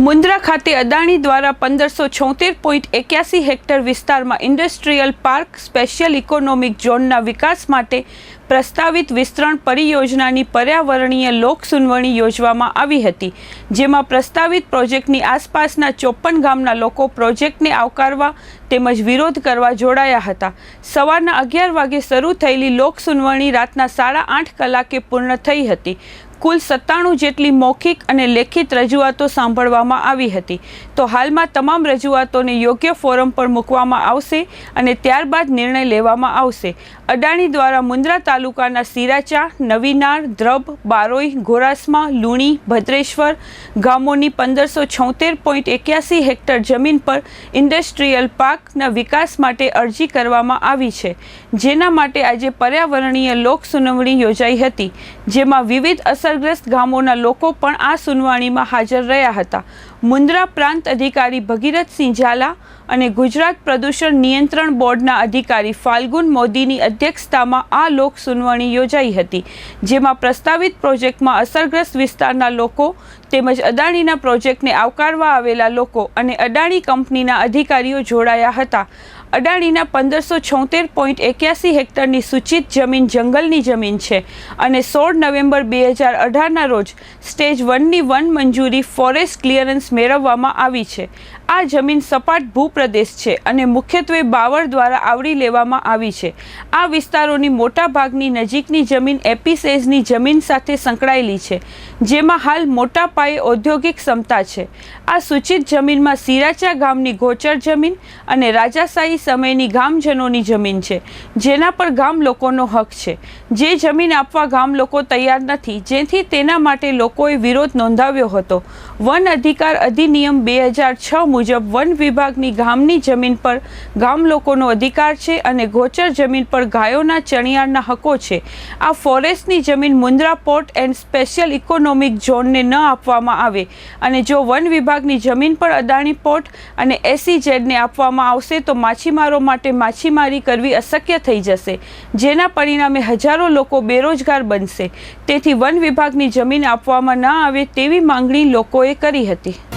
મુન્દ્રા ખાતે અદાણી દ્વારા પંદરસો છોતેર પોઈન્ટ એક્યાસી હેક્ટર વિસ્તારમાં ઇન્ડસ્ટ્રીયલ પાર્ક, સ્પેશિયલ ઇકોનોમિક ઝોનના વિકાસ માટે પ્રસ્તાવિત વિસ્તરણ પરિયોજનાની પર્યાવરણીય લોક સુનવણી યોજવામાં આવી હતી, જેમાં પ્રસ્તાવિત પ્રોજેક્ટની આસપાસના ચોપન ગામના લોકો પ્રોજેક્ટને આવકારવા તેમજ વિરોધ કરવા જોડાયા હતા. સવારના અગિયાર વાગે શરૂ થયેલી લોક સુનવણી રાતના સાડા આઠ કલાકે પૂર્ણ થઈ હતી. કુલ સત્તાણું જેટલી મૌખિક અને લેખિત રજૂઆતો સાંભળવામાં આવી હતી. તો હાલમાં તમામ રજૂઆતોને યોગ્ય ફોરમ પર મૂકવામાં આવશે અને ત્યારબાદ નિર્ણય લેવામાં આવશે. અદાણી દ્વારા મુન્દ્રા તાલુકાના સિરાચા, નવીનાર, દ્રબ, બારોઈ, ગોરાસમા, લુણી, ભદ્રેશ્વર ગામોની પંદરસો છોતેર પોઈન્ટ એક્યાસી હેક્ટર જમીન પર ઇન્ડસ્ટ્રીયલ પાર્કના વિકાસ માટે અરજી કરવામાં આવી છે. જેના માટે આજે પર્યાવરણીય લોક સુનાવણી યોજાઈ હતી, જેમાં વિવિધ અસરગ્રસ્ત ગામોના લોકો પણ આ સુનાવણીમાં હાજર રહ્યા હતા. મુન્દ્રા પ્રાંત અધિકારી ભગીરથસિંહ ઝાલા અને ગુજરાત પ્રદૂષણ નિયંત્રણ બોર્ડના અધિકારી ફાલ્ગુન મોદીની અધ્યક્ષતામાં આ લોક સુનાવણી યોજાઈ હતી, જેમાં પ્રસ્તાવિત પ્રોજેક્ટમાં અસરગ્રસ્ત વિસ્તારના લોકો તેમજ અદાણીના પ્રોજેક્ટને આવકારવા આવેલા લોકો અને અદાણી કંપનીના અધિકારીઓ જોડાયા હતા. અદાણીના પંદરસો છોતેર પોઈન્ટ એક્યાસી હેક્ટરની સૂચિત જમીન જંગલની જમીન છે અને સોળ નવેમ્બર બે હજાર અઢારના રોજ સ્ટેજ વનની વન મંજૂરી ફોરેસ્ટ ક્લિયરન્સ મેળવવામાં આવી છે. આ જમીન સપાટ ભૂપ્રદેશ છે અને મુખ્યત્વે બાવળ દ્વારા આવરી લેવામાં આવી છે. આ વિસ્તારોની મોટા ભાગની નજીકની જમીન એપીસેઝની જમીન સાથે સંકળાયેલી છે, જેમાં હાલ મોટા પાયે ઔદ્યોગિક ક્ષમતા છે. આ સૂચિત જમીનમાં સિરાચા ગામની ગોચર જમીન અને રાજાશાહી સમયની ગામજનોની જમીન છે. જેના પર ગામ લોકોનો હક છે. જે જમીન આપવા ગામ લોકો તૈયાર નથી, જેથી તેના માટે લોકોએ વિરોધ નોંધાવ્યો હતો. વન અધિકાર અધિનિયમ બે હજાર છ મુજબ વન વિભાગની ગામની જમીન પર ગામ લોકોનો અધિકાર છે અને ગોચર જમીન પર ગાયોના ચણિયાળના હકો છે. આ ફોરેસ્ટની જમીન Mundra port and special economic ઝોનને ન આપવામાં આવે અને જો વન વિભાગની જમીન પર અદાણી પોર્ટ અને એસીજેડને આપવામાં આવશે તો માછીમારો માટે માછીમારી કરવી અશક્ય થઈ જશે, જેના પરિણામે હજારો લોકો બેરોજગાર બનશે. તેથી વન વિભાગની જમીન આપવામાં ન આવે તેવી માંગણી લોકોએ કરી હતી.